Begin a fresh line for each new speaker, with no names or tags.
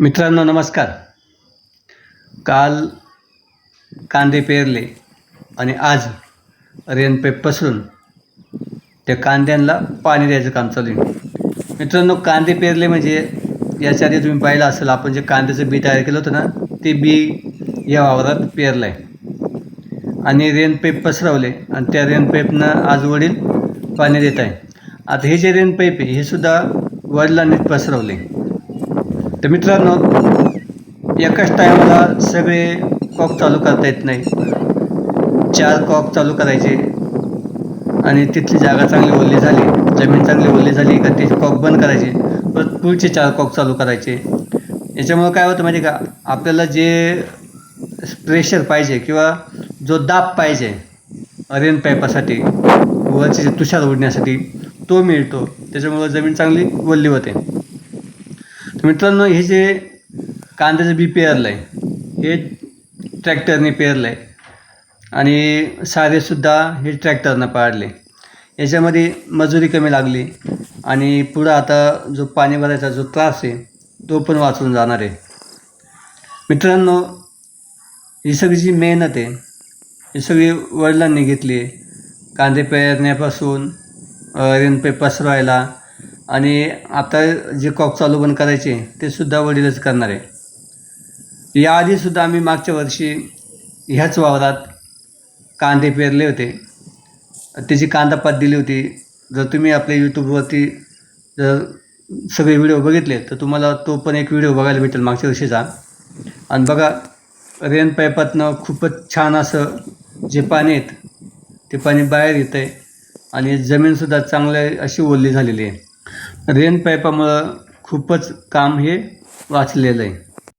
मित्रांनो नमस्कार. काल कांदे पेरले आणि आज रेनपेप पसरून त्या कांद्यांना पाणी द्यायचं काम चालू आहे. मित्रांनो कांदे पेरले म्हणजे याच्या आधी तुम्ही पाहिलं असेल आपण जे कांद्याचं बी तयार केलं होतं ना ते बी या वावरात पेरलं आहे आणि रेनपेप पसरवले आणि त्या रेनपेपनं आज वडील पाणी देत आहे आता हे जे रेनपेप आहे हे सुद्धा वडिलांनीच पसरवले. तर मित्रांनो एकाच टायमाला सगळे कॉक चालू करता येत नाही. चार कॉक चालू करायचे. आणि तिथली जागा चांगली ओली झाली जमीन चांगली ओली झाली का त्याचे कॉक बंद करायचे. परत पुढचे चार कॉक चालू करायचे. याच्यामुळं काय होतं माहिती का? आपल्याला जे प्रेशर पाहिजे किंवा जो दाब पाहिजे अरेन पाईपासाठी वरचे जे तुषार उडण्यासाठी तो मिळतो. त्याच्यामुळं जमीन चांगली ओली होते. मित्रांनो हे जे कांद्याचं बी पेरलं आहे हे ट्रॅक्टरने पेरलं आहे आणि सारेसुद्धा हे ट्रॅक्टरनं पाडले. याच्यामध्ये मजुरी कमी लागली आणि पुढं आता जो पाणी भरायचा जो त्रास आहे तो पण वाचून जाणार आहे. मित्रांनो ही सगळी जी मेहनत आहे ही सगळी वडिलांनी घेतली आहे. कांदे पेरण्यापासून रेनपे पसरवायला आणि आता जे कॉक चालू बंद करायचे ते सुद्धा वडीलच करणार आहे. याआधीसुद्धा आम्ही मागच्या वर्षी ह्याच वावरात कांदे पेरले होते. त्याची कांदा पात दिली होती. जर तुम्ही आपल्या यूट्यूबवरती जर सगळे व्हिडिओ बघितले तर तुम्हाला तो पण एक व्हिडिओ बघायला भेटेल मागच्या वर्षीचा. आणि बघा रेन पाईपातनं खूपच छान असं जे पाणी आहेत ते पाणी बाहेर येतं आहे आणि जमीनसुद्धा चांगल्या अशी ओल्ली झालेली आहे. रेन पाईपामुळं खूपच काम हे वाचलेलं आहे.